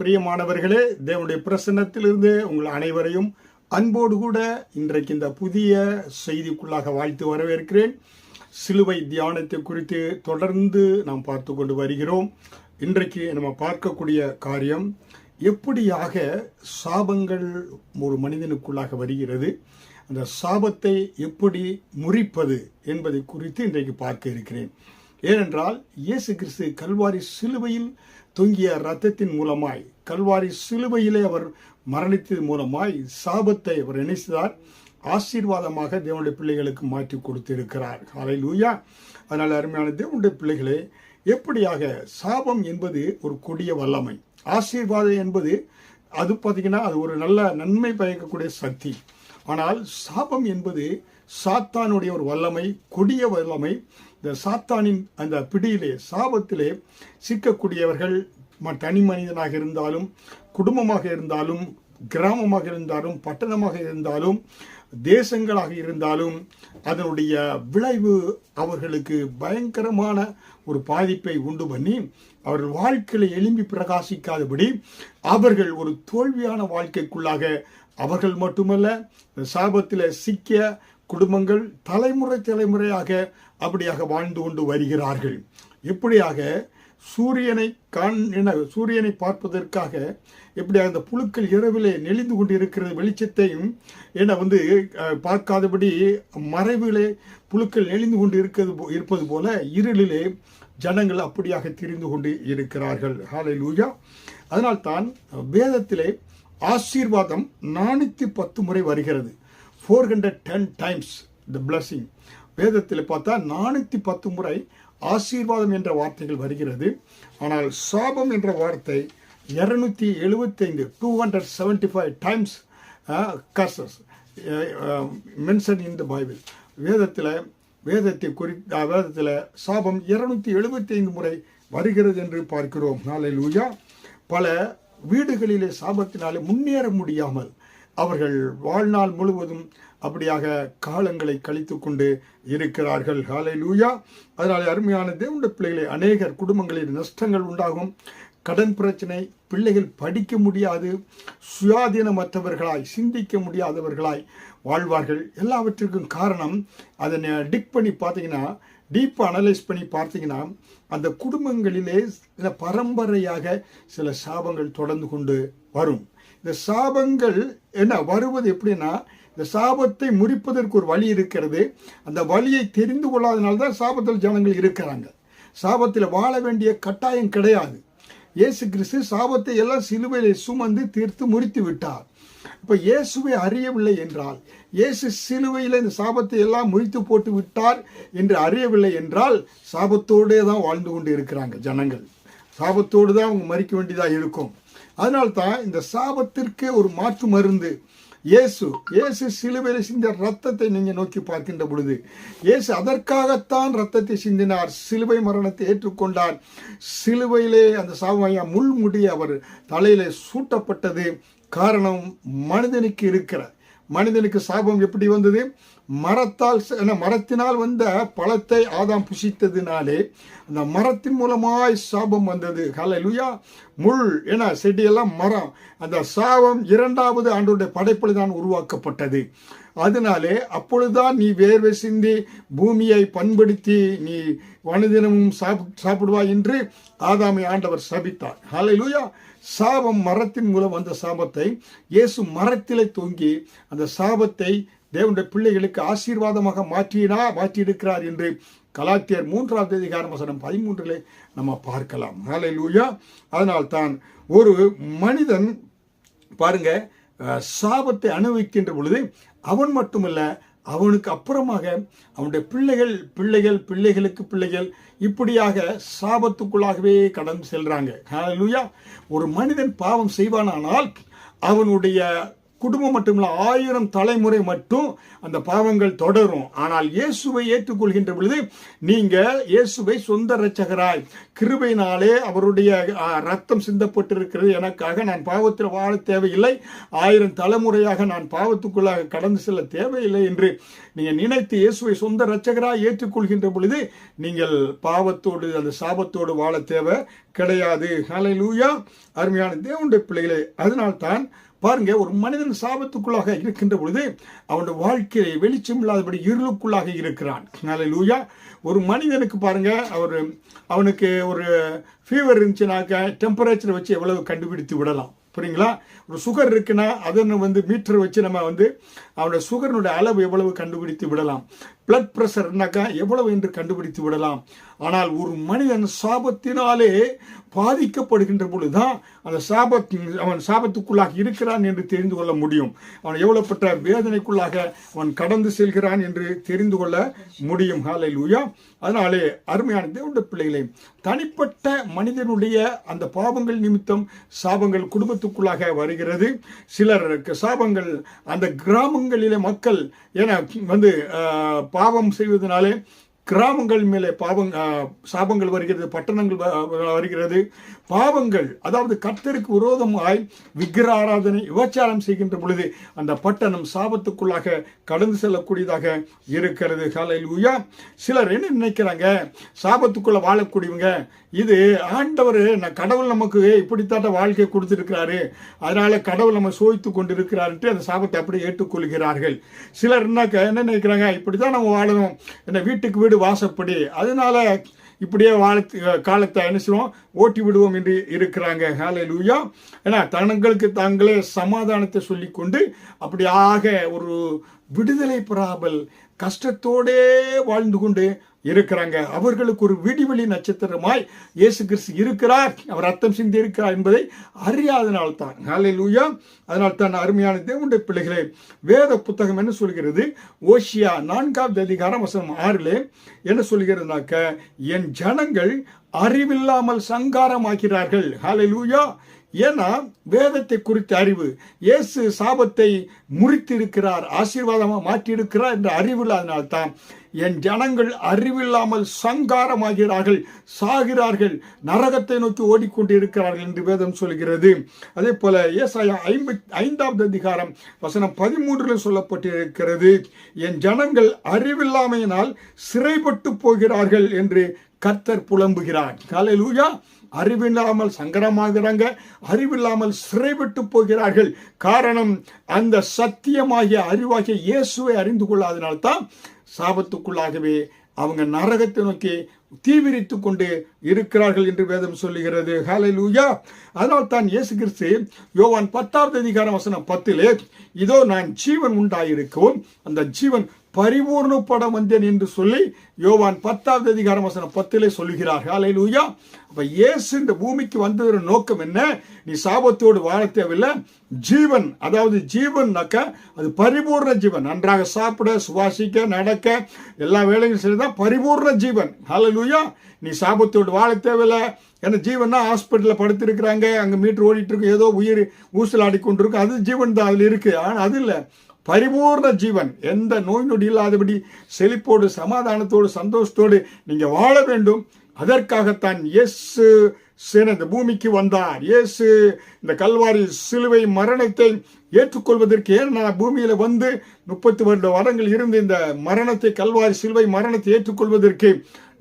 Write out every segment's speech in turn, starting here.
பிரியமானவர்களே தேவனுடைய பிரசன்னத்திலிருந்து உங்கள் அனைவரையும் அன்போடு கூட இன்றைக்கு இந்த புதிய செய்திக்குள்ளாக வாழ்த்து வரவேற்கிறேன். சிலுவை தியானத்தை குறித்து தொடர்ந்து நாம் பார்த்து கொண்டு வருகிறோம். இன்றைக்கு நம்ம பார்க்கக்கூடிய காரியம் எப்படியாக சாபங்கள் ஒரு மனிதனுக்குள்ளாக வருகிறது அந்த சாபத்தை எப்படி முறிப்பது என்பதை குறித்து இன்றைக்கு பார்க்க இருக்கிறேன். ஏனென்றால் இயேசு கிறிஸ்து கல்வாரி சிலுவையில் தொங்கிய ரத்தத்தின் மூலமாய் கல்வாரி சிலுவையிலே அவர் மரணித்தது மூலமாய் சாபத்தை அவர் நினைத்தார் ஆசீர்வாதமாக தேவனுடைய பிள்ளைகளுக்கு மாற்றி கொடுத்திருக்கிறார். காலையில் லூயா அதனால் அருமையான தேவனுடைய பிள்ளைகளே எப்படியாக சாபம் என்பது ஒரு கொடிய வல்லமை. ஆசீர்வாதம் என்பது அது பார்த்தீங்கன்னா அது ஒரு நல்ல நன்மை பயக்கக்கூடிய சக்தி. ஆனால் சாபம் என்பது சாத்தானுடைய ஒரு வல்லமை கொடிய வல்லமை. இந்த சாத்தானின் அந்த பிடியிலே சாபத்திலே சிக்கக்கூடியவர்கள் ம- தனி மனிதனாக இருந்தாலும் குடும்பமாக இருந்தாலும் கிராமமாக இருந்தாலும் பட்டணமாக இருந்தாலும் தேசங்களாக இருந்தாலும் அதனுடைய விளைவு அவர்களுக்கு பயங்கரமான ஒரு பாதிப்பை உண்டு பண்ணி அவர்கள் வாழ்க்கையில் எழும்பி பிரகாசிக்காதபடி அவர்கள் ஒரு தோல்வியான வாழ்க்கைக்குள்ளாக அவர்கள் மட்டுமல்ல சாபத்தில் சிக்கிய குடும்பங்கள் தலைமுறை தலைமுறையாக அப்படியாக வாழ்ந்து கொண்டு வருகிறார்கள். எப்படியாக சூரியனை காண் என சூரியனை பார்ப்பதற்காக எப்படி அந்த புழுக்கள் இரவிலே நெளிந்து கொண்டு இருக்கிற வெளிச்சத்தையும் என்ன வந்து பார்க்காதபடி மறைவிலே புழுக்கள் நெளிந்து கொண்டு இருக்கிறது போ- இருப்பது போல இருளிலே ஜனங்கள் அப்படியாக திரிந்து கொண்டு இருக்கிறார்கள். ஹாலை லூயா அதனால்தான் வேதத்திலே ஆசீர்வாதம் நானூற்றி பத்து முறை வருகிறது. Four hundred ten times the blessing வேதத்தில் பார்த்தா நானூற்றி பத்து முறை ஆசீர்வாதம் என்ற வார்த்தைகள் வருகிறது. ஆனால் சாபம் என்ற வார்த்தை இரநூத்தி எழுபத்தைந்து two hundred seventy five times curses mention in the Bible வேதத்தில் வேதத்தை குறித்த வேதத்தில் சாபம் இருநூத்தி எழுபத்தைந்து முறை வருகிறது என்று பார்க்கிறோம். நாளை லூயா பல வீடுகளிலே சாபத்தினாலே முன்னேற முடியாமல் அவர்கள் வாழ்நாள் முழுவதும் அப்படியாக காலங்களை கழித்து கொண்டு இருக்கிறார்கள். ஹாலை லூயா அதனால் அருமையான தேவனுடைய பிள்ளைகளை அநேகர் குடும்பங்களில் நஷ்டங்கள் உண்டாகும். கடன் பிரச்சனை பிள்ளைகள் படிக்க முடியாது சுயாதீனமற்றவர்களாய் சிந்திக்க முடியாதவர்களாய் வாழ்வார்கள். எல்லாவற்றிற்கும் காரணம் அதை டிக் பண்ணி பார்த்தீங்கன்னா டீப் அனலைஸ் பண்ணி பார்த்தீங்கன்னா அந்த குடும்பங்களிலே சில பரம்பரையாக சில சாபங்கள் தொடர்ந்து கொண்டு வரும். இந்த சாபங்கள் என்ன வருவது எப்படின்னா இந்த சாபத்தை முறிப்பதற்கு ஒரு வழி இருக்கிறது. அந்த வழியை தெரிந்து கொள்ளாதனால்தான் சாபத்தில் ஜனங்கள் இருக்கிறாங்க. சாபத்தில் வாழ வேண்டிய கட்டாயம் கிடையாது. இயேசு கிறிஸ்து சாபத்தை எல்லாம் சிலுவையிலே சுமந்து தீர்த்து முறித்து விட்டார். இப்போ இயேசுவை அறியவில்லை என்றால் இயேசு சிலுவையில் இந்த சாபத்தை எல்லாம் முறித்து போட்டு விட்டார் என்று அறியவில்லை என்றால் சாபத்தோடே தான் வாழ்ந்து கொண்டு இருக்கிறாங்க ஜனங்கள். சாபத்தோடு தான் அவங்க மறிக்க வேண்டியதாக இருக்கும். அதனால்தான் இந்த சாபத்திற்கே ஒரு மாற்று மருந்து இயேசு இயேசு சிலுவையில் சிந்த ரத்தத்தை நீங்கள் நோக்கி பார்க்கின்ற பொழுது இயேசு அதற்காகத்தான் ரத்தத்தை சிந்தினார் சிலுவை மரணத்தை ஏற்றுக்கொண்டார். சிலுவையிலே அந்த சாவையா முள்முடி அவர் தலையிலே சூட்டப்பட்டது. காரணம் மனிதனுக்கு இருக்கிற மனிதனுக்கு சாபம் எப்படி வந்தது? மரத்தால் ச- மரத்தினால் வந்த பழத்தை ஆதாம் புசித்ததினாலே அந்த மரத்தின் மூலமாய் சாபம் வந்தது. ஹலலுயா முள் என செடியெல்லாம் மரம். அந்த சாபம் இரண்டாவது ஆண்டுடைய படைப்பில் தான் உருவாக்கப்பட்டது. அதனாலே அப்பொழுதுதான் நீ வேர்வை சிந்தி பூமியை பண்படுத்தி நீ வனுதினமும் சாப் சாப்பிடுவாய் என்று ஆதாமை ஆண்டவர் சபித்தார். ஹலலுயா சாபம் மரத்தின் மூலம் வந்த சாபத்தை இயேசு மரத்திலே தொங்கி அந்த சாபத்தை தேவனுடைய பிள்ளைகளுக்கு ஆசீர்வாதமாக மாற்றினா மாற்றியிருக்கிறார் என்று கலாத்தியர் மூன்றாம் தேதிகாரம் வசனம் பதிமூன்றிலே நம்ம பார்க்கலாம். ஹalleluya அதனால் தான் ஒரு மனிதன் பாருங்க சாபத்தை அனுபவிக்கின்ற பொழுது அவன் மட்டுமல்ல அவனுக்கு அப்புறமாக அவனுடைய பிள்ளைகள் பிள்ளைகள் பிள்ளைகளுக்கு பிள்ளைகள் இப்படியாக சாபத்துக்குள்ளாகவே கடந்து செல்றாங்க. லூயா ஒரு மனிதன் பாவம் செய்வானானால் அவனுடைய குடும்பம் மட்டுமில்ல ஆயிரம் தலைமுறை மட்டும் அந்த பாவங்கள் தொடரும். ஆனால் இயேசுவை ஏற்றுக்கொள்கின்ற பொழுது நீங்க இயேசுவை சொந்த இரட்சகராய் கிருபையினாலே அவருடைய ரத்தம் சிந்தப்பட்டிருக்கிறது. எனக்காக நான் பாவத்தில் வாழ தேவையில்லை. ஆயிரம் தலைமுறையாக நான் பாவத்துக்குள்ளாக கடந்து செல்ல தேவையில்லை என்று நீங்க நினைத்து இயேசுவை சொந்த இரட்சகராய் ஏற்றுக்கொள்கின்ற பொழுது நீங்கள் பாவத்தோடு அந்த சாபத்தோடு வாழ தேவை கிடையாது. ஹalleluya. அருமையான தேவனுடைய பிள்ளைகளே அதனால்தான் பாருங்க ஒரு மனிதன் சாபத்துக்குள்ளாக இருக்கின்ற பொழுது அவனுடைய வாழ்க்கையை வெளிச்சம் இல்லாதபடி இருளுக்குள்ளாக இருக்கிறான். லூயா ஒரு மனிதனுக்கு பாருங்க அவர் அவனுக்கு ஒரு ஃபீவர் இருந்துச்சுனாக்க டெம்பரேச்சர் வச்சு எவ்வளவு கண்டுபிடித்து விடலாம். புரியுங்களா? ஒரு சுகர் இருக்குன்னா அதனை வந்து மீட்டர் வச்சு நம்ம வந்து அவனோட சுகரனுடைய அளவு எவ்வளவு கண்டுபிடித்து விடலாம். பிளட் ப்ரெஷர்னாக்கா எவ்வளவு என்று கண்டுபிடித்து விடலாம். ஆனால் ஒரு மனிதன் சாபத்தினாலே பாதிக்கப்படுகின்ற பொழுதுதான் அந்த சாபத்தின் அவன் சாபத்துக்குள்ளாக இருக்கிறான் என்று தெரிந்து கொள்ள முடியும். அவன் எவ்வளவுப்பட்ட வேதனைக்குள்ளாக அவன் கடந்து செல்கிறான் என்று தெரிந்து கொள்ள முடியும். ஹாலை லூயா அதனாலே அருமையான தேவனுடைய பிள்ளைகளை தனிப்பட்ட மனிதனுடைய அந்த பாவங்கள் நிமித்தம் சாபங்கள் குடும்பத்துக்குள்ளாக வருகிறது. சிலருக்கு சாபங்கள் அந்த கிராமங்களிலே மக்கள் என வந்து பாவம் செய்வதனாலே கிராமங்கள் மேலே பாவங் சாபங்கள் வருகிறது பட்டணங்கள் வ- வருகிறது. பாவங்கள் அதாவது கர்த்தருக்கு விரோதமாய் விக்கிர ஆராதனை விபச்சாரம் செய்கின்ற பொழுது அந்த பட்டணம் சாபத்துக்குள்ளாக கடந்து செல்லக்கூடியதாக இருக்கிறது. காலையில் உயா சிலர் என்ன நினைக்கிறாங்க? சாபத்துக்குள்ள வாழக்கூடியவங்க இது ஆண்டவர் நான் கடவுள் நமக்கு இப்படித்தாட்ட வாழ்க்கை கொடுத்துருக்கிறாரு. அதனால கடவுள் நம்ம சோதித்து கொண்டிருக்கிறாருன்ட்டு அந்த சாபத்தை அப்படியே ஏற்றுக்கொள்கிறார்கள். சிலர் என்ன என்ன நினைக்கிறாங்க? இப்படி தான் நம்ம வாழணும். என்ன வீட்டுக்கு வீடு வாசப்படி. அதனால இப்படியே வாழ்த்து காலத்தை என்ன ஓட்டி விடுவோம் என்று இருக்கிறாங்க. ஹாலே லூயா ஏன்னா தங்களுக்கு தாங்களே சமாதானத்தை சொல்லிக்கொண்டு அப்படியாக ஒரு விடுதலை பெறாமல் கஷ்டத்தோடே வாழ்ந்து கொண்டு இருக்கிறாங்க. அவர்களுக்கு ஒரு விடிவெளி நட்சத்திரமாய் இயேசு கிறிஸ்து இருக்கிறார். அவர் ரத்தம் சிந்தி இருக்கிறார் என்பதை அறியாதனால் தான். ஹalleluya அதனால் தான் அருமையான தேவனுடைய பிள்ளைகளே வேத புத்தகம் என்ன சொல்கிறது? ஓஷியா நான்காவது அதிகாரம் வசனம் ஆறிலே என்ன சொல்கிறதுனாக்க என் ஜனங்கள் அறிவில்லாமல் சங்காரமாகிறார்கள். ஹalleluya ஏன்னா வேதத்தை குறித்த அறிவு. இயேசு சாபத்தை முறித்திருக்கிறார் ஆசீர்வாதமாக மாற்றியிருக்கிறார் என்ற அறிவு இல்லாதனால்தான் என் ஜனங்கள் அறிவில்லாமல் சங்காரமாகிறார்கள் சாகிறார்கள் நரகத்தை நோக்கி ஓடிக்கொண்டிருக்கிறார்கள் என்று வேதம் சொல்கிறது. அதே போல ஏசாயா ஐம்பத் ஐந்தாவது அதிகாரம் வசனம் பதிமூன்றில் சொல்லப்பட்டிருக்கிறது என் ஜனங்கள் அறிவில்லாமையினால் சிறைப்பட்டு போகிறார்கள் என்று கர்த்தர் புலம்புகிறார். காலையிலூயா அறிவில்லாமல் சங்கடமாகிறாங்க. அறிவில்லாமல் சிறைவிட்டு போகிறார்கள். காரணம் அந்த சத்தியமாகிய அறிவாகிய இயேசுவை அறிந்து கொள்ளாதனால்தான் சாபத்துக்குள்ளாகவே அவங்க நரகத்தை நோக்கி தீவிரித்து கொண்டு இருக்கிறார்கள் என்று வேதம் சொல்லுகிறது. ஹalleluya. அதனால் தான் இயேசு கிறிஸ்து யோவான் பத்தாவது அதிகாரம் வசனம் பத்திலே இதோ நான் ஜீவன் உண்டாயிருக்கவும் அந்த ஜீவன் பரிபூர்ணப்பட வந்தேன் என்று சொல்லி யோவான் பத்தாவது அதிகாரம் வசனம் பத்திலே சொல்லுகிறார். ஹalleluya. அப்ப இயேசு இந்த பூமிக்கு வந்ததோட நோக்கம் என்ன? நீ சாபத்தோடு வாழ தேவையில்லை. ஜீவன் அதாவது ஜீவன்னாக்க அது பரிபூர்ண ஜீவன். நன்றாக சாப்பிட சுவாசிக்க நடக்க எல்லா வேலையும் செய்யதான் பரிபூர்ண ஜீவன். ஹalleluya. நீ சாபத்தோடு வாழ தேவையில்லை. ஏன்னா ஜீவன்னா ஹாஸ்பிட்டலில் படுத்திருக்கிறாங்க. அங்கே மீட்டர் ஓடிட்டு இருக்கு. ஏதோ உயிர் ஊசலாடி கொண்டிருக்கு. அது ஜீவன் தான் அதில் இருக்கு. ஆனால் அது இல்லை. பரிபூர்ண ஜீவன். எந்த நோய் நொடி இல்லாதபடி செழிப்போடு சமாதானத்தோடு சந்தோஷத்தோடு நீங்கள் வாழ வேண்டும். அதற்காகத்தான் இயேசு சேன இந்த பூமிக்கு வந்தார். இயேசு இந்த கல்வாரி சிலுவை மரணத்தை ஏற்றுக்கொள்வதற்கு ஏன் நான் பூமியில் வந்து முப்பத்தி ரெண்டு வருடங்கள் இருந்து இந்த மரணத்தை கல்வாரி சிலுவை மரணத்தை ஏற்றுக்கொள்வதற்கு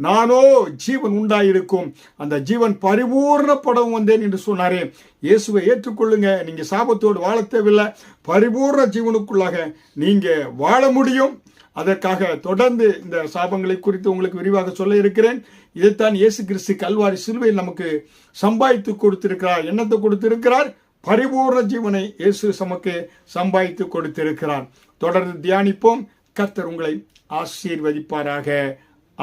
நானோ ஜீவன் உண்டாயிருக்கும். அந்த ஜீவன் பரிபூர்ணப்படவும் வந்தேன் என்று சொன்னாரே. இயேசுவை ஏற்றுக்கொள்ளுங்க. நீங்க சாபத்தோடு வாழ தேவையில்லை. பரிபூர்ண ஜீவனுக்குள்ளாக நீங்க வாழ முடியும். அதற்காக தொடர்ந்து இந்த சாபங்களை குறித்து உங்களுக்கு விரிவாக சொல்ல இருக்கிறேன். இதைத்தான் இயேசு கிறிஸ்து கல்வாரி சிலுவையில் நமக்கு சம்பாதித்து கொடுத்திருக்கிறார். என்னத்தை கொடுத்திருக்கிறார்? பரிபூர்ண ஜீவனை இயேசு நமக்கு சம்பாதித்து கொடுத்திருக்கிறார். தொடர்ந்து தியானிப்போம். கர்த்தர் உங்களை ஆசீர்வதிப்பாராக.